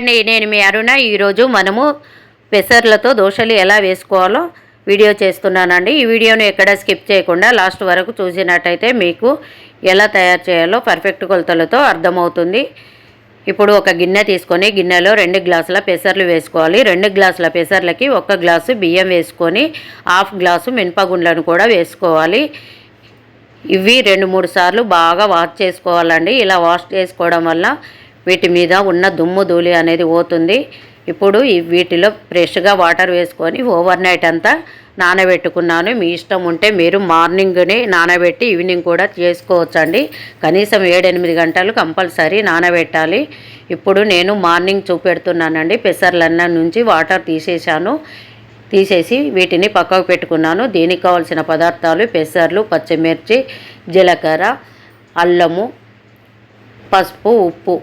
అండి నేను మీ అరుణ. ఈరోజు మనము పెసర్లతో దోశలు ఎలా వేసుకోవాలో వీడియో చేస్తున్నానండి. ఈ వీడియోను ఎక్కడ స్కిప్ చేయకుండా లాస్ట్ వరకు చూసినట్టయితే మీకు ఎలా తయారు చేయాలో పర్ఫెక్ట్ కొలతలతో అర్థమవుతుంది. ఇప్పుడు ఒక గిన్నె తీసుకొని గిన్నెలో రెండు గ్లాసుల పెసర్లు వేసుకోవాలి. రెండు గ్లాసుల పెసర్లకి ఒక గ్లాసు బియ్యం వేసుకొని హాఫ్ గ్లాసు మినపగుండ్లను కూడా వేసుకోవాలి. ఇవి రెండు మూడు సార్లు బాగా వాష్ చేసుకోవాలండి. ఇలా వాష్ చేసుకోవడం వల్ల వీటి మీద ఉన్న దుమ్ము ధూళి అనేది పోతుంది. ఇప్పుడు వీటిలో ఫ్రెష్గా వాటర్ వేసుకొని ఓవర్ నైట్ అంతా నానబెట్టుకున్నాను. మీ ఇష్టం ఉంటే మీరు మార్నింగ్నే నానబెట్టి ఈవినింగ్ కూడా చేసుకోవచ్చండి. కనీసం ఏడెనిమిది గంటలు కంపల్సరీ నానబెట్టాలి. ఇప్పుడు నేను మార్నింగ్ చూపెడుతున్నానండి. పెసర్లన్న నుంచి వాటర్ తీసేశాను. తీసేసి వీటిని పక్కకు పెట్టుకున్నాను. దీనికి కావాల్సిన పదార్థాలు పెసర్లు పచ్చిమిర్చి జీలకర్ర అల్లము పసుపు ఉప్పు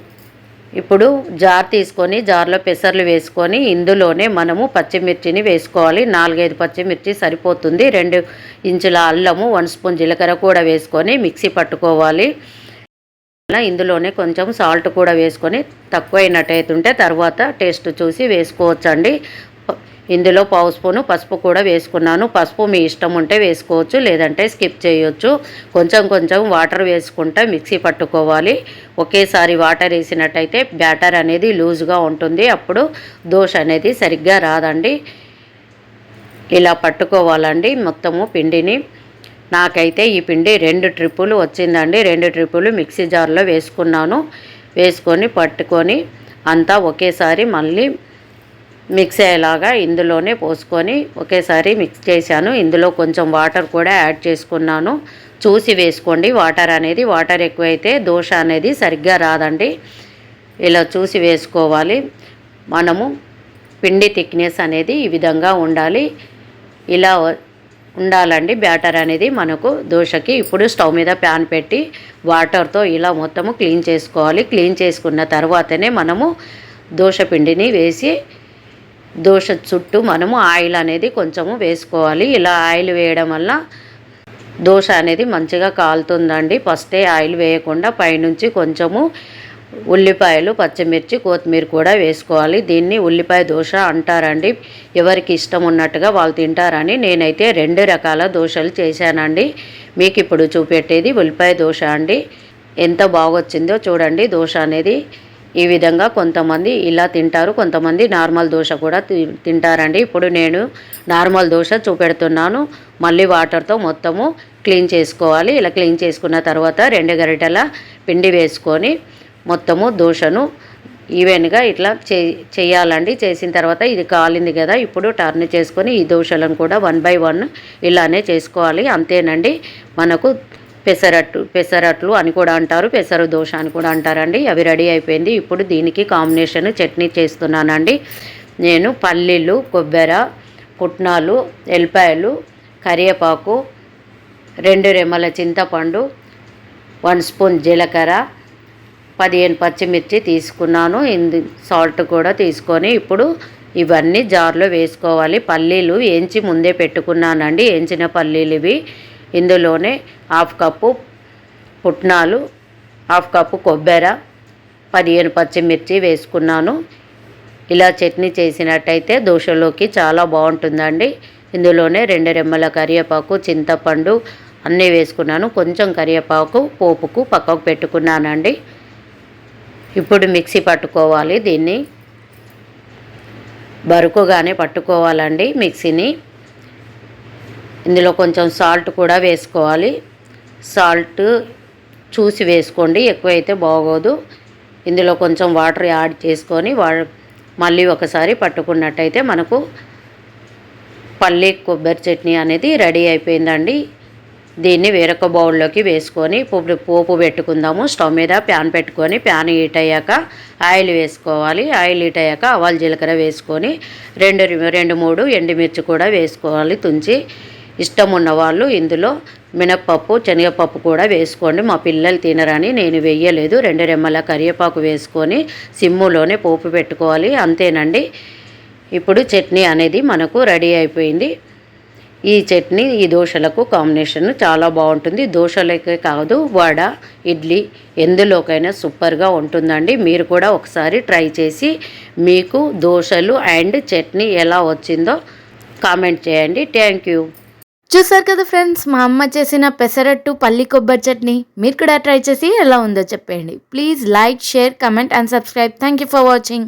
ఇప్పుడు జార్ తీసుకొని జార్లో పెసర్లు వేసుకొని ఇందులోనే మనము పచ్చిమిర్చిని వేసుకోవాలి. నాలుగైదు పచ్చిమిర్చి సరిపోతుంది. రెండు ఇంచుల అల్లము వన్ స్పూన్ జీలకర్ర కూడా వేసుకొని మిక్సీ పట్టుకోవాలి. ఇందులోనే కొంచెం సాల్ట్ కూడా వేసుకొని తక్కువైనట్టయితుంటే తర్వాత టేస్ట్ చూసి వేసుకోవచ్చండి. ఇందులో పావు స్పూను పసుపు కూడా వేసుకున్నాను. పసుపు మీ ఇష్టం ఉంటే వేసుకోవచ్చు లేదంటే స్కిప్ చేయొచ్చు. కొంచెం కొంచెం వాటర్ వేసుకుంటే మిక్సీ పట్టుకోవాలి. ఒకేసారి వాటర్ వేసినట్టయితే బ్యాటర్ అనేది లూజ్గా ఉంటుంది. అప్పుడు దోశ అనేది సరిగ్గా రాదండి. ఇలా పట్టుకోవాలండి మొత్తము పిండిని. నాకైతే ఈ పిండి రెండు ట్రిప్పులు వచ్చిందండి. రెండు ట్రిప్పులు మిక్సీ జార్లో వేసుకున్నాను. వేసుకొని పట్టుకొని అంతా ఒకేసారి మళ్ళీ మిక్స్ అయ్యేలాగా ఇందులోనే పోసుకొని ఒకేసారి మిక్స్ చేశాను. ఇందులో కొంచెం వాటర్ కూడా యాడ్ చేసుకున్నాను. చూసి వేసుకోండి. వాటర్ అనేది వాటర్ ఎక్కువైతే దోశ అనేది సరిగ్గా రాదండి. ఇలా చూసి వేసుకోవాలి. మనము పిండి థిక్నెస్ అనేది ఈ విధంగా ఉండాలి. ఇలా ఉండాలండి. బ్యాటర్ అనేది మనకు దోశకి. ఇప్పుడు స్టవ్ మీద ప్యాన్ పెట్టి వాటర్తో ఇలా మొత్తము క్లీన్ చేసుకోవాలి. క్లీన్ చేసుకున్న తర్వాతనే మనము దోశ పిండిని వేసి దోశ చుట్టూ మనము ఆయిల్ అనేది కొంచెము వేసుకోవాలి. ఇలా ఆయిల్ వేయడం వల్ల దోశ అనేది మంచిగా కాలుతుందండి. ఫస్టే ఆయిల్ వేయకుండా పైనుంచి కొంచెము ఉల్లిపాయలు పచ్చిమిర్చి కొత్తిమీర కూడా వేసుకోవాలి. దీన్ని ఉల్లిపాయ దోశ అంటారండి. ఎవరికి ఇష్టం ఉన్నట్టుగా వాళ్ళు తింటారని నేనైతే రెండు రకాల దోశలు చేశానండి. మీకు ఇప్పుడు చూపెట్టేది ఉల్లిపాయ దోశ అండి. ఎంత బాగొచ్చిందో చూడండి. దోశ అనేది ఈ విధంగా కొంతమంది ఇలా తింటారు కొంతమంది నార్మల్ దోశ కూడా తింటారండి. ఇప్పుడు నేను నార్మల్ దోశ చూపెడుతున్నాను. మళ్ళీ వాటర్తో మొత్తము క్లీన్ చేసుకోవాలి. ఇలా క్లీన్ చేసుకున్న తర్వాత రెండు గరిటెల పిండి వేసుకొని మొత్తము దోశను ఈవెన్గా ఇట్లా చే చేయాలండి. చేసిన తర్వాత ఇది కాలింది కదా ఇప్పుడు టర్న్ చేసుకొని ఈ దోశలను కూడా వన్ బై వన్ ఇలానే చేసుకోవాలి. అంతేనండి. మనకు పెసరట్టు పెసరట్లు అని కూడా అంటారు పెసరు దోశ అని కూడా అంటారండి. అవి రెడీ అయిపోయింది. ఇప్పుడు దీనికి కాంబినేషన్ చట్నీ చేస్తున్నానండి. నేను పల్లీలు కొబ్బరి పుట్నాలు ఎల్లిపాయలు కరివేపాకు రెండు రెమ్మల చింతపండు వన్ స్పూన్ జీలకర్ర పదిహేను పచ్చిమిర్చి తీసుకున్నాను. ఇందు సాల్ట్ కూడా తీసుకొని ఇప్పుడు ఇవన్నీ జార్లో వేసుకోవాలి. పల్లీలు ఎంచి ముందే పెట్టుకున్నానండి. ఎంచిన పల్లీలు ఇవి. ఇందులోనే హాఫ్ కప్పు పుట్నాలు హాఫ్ కప్పు కొబ్బరి పదిహేను పచ్చిమిర్చి వేసుకున్నాను. ఇలా చట్నీ చేసినట్టయితే దోశలోకి చాలా బాగుంటుందండి. ఇందులోనే రెండు రెమ్మల కరివేపాకు చింతపండు అన్నీ వేసుకున్నాను. కొంచెం కరివేపాకు పోపుకు పక్కకు పెట్టుకున్నానండి. ఇప్పుడు మిక్సీ పట్టుకోవాలి దీన్ని. బరుకుగానే పట్టుకోవాలండి మిక్సీని. ఇందులో కొంచెం సాల్ట్ కూడా వేసుకోవాలి. సాల్ట్ చూసి వేసుకోండి ఎక్కువైతే బాగోదు. ఇందులో కొంచెం వాటర్ యాడ్ చేసుకొని వా మళ్ళీ ఒకసారి పట్టుకున్నట్టయితే మనకు పల్లి కొబ్బరి చట్నీ అనేది రెడీ అయిపోయిందండి. దీన్ని వేరొక బౌల్లోకి వేసుకొని పోపు పోపు పెట్టుకుందాము. స్టవ్ మీద ప్యాన్ పెట్టుకొని ప్యాన్ హీట్ అయ్యాక ఆయిల్ వేసుకోవాలి. ఆయిల్ హీట్ అయ్యాక ఆవాలు జీలకర్ర వేసుకొని రెండు రెండు మూడు ఎండుమిర్చి కూడా వేసుకోవాలి తుంచి. ఇష్టం ఉన్నవాళ్ళు ఇందులో మినప్పప్పు శనగపప్పు కూడా వేసుకోండి. మా పిల్లలు తినరని నేను వేయలేదు. రెండు రెమ్మల కరివేపాకు వేసుకొని సిమ్ములోనే పోపు పెట్టుకోవాలి. అంతేనండి. ఇప్పుడు చట్నీ అనేది మనకు రెడీ అయిపోయింది. ఈ చట్నీ ఈ దోశలకు కాంబినేషన్ చాలా బాగుంటుంది. దోశలకే కాదు వడ ఇడ్లీ ఎందులోకైనా సూపర్గా ఉంటుందండి. మీరు కూడా ఒకసారి ట్రై చేసి మీకు దోశలు అండ్ చట్నీ ఎలా వచ్చిందో కామెంట్ చేయండి. Thank you. చూసారు కదా ఫ్రెండ్స్ మా అమ్మ చేసిన పెసరట్టు పల్లి కొబ్బరి చట్నీ. మీరు కూడా ట్రై చేసి ఎలా ఉందో చెప్పేయండి please like share comment and subscribe. Thank you for watching.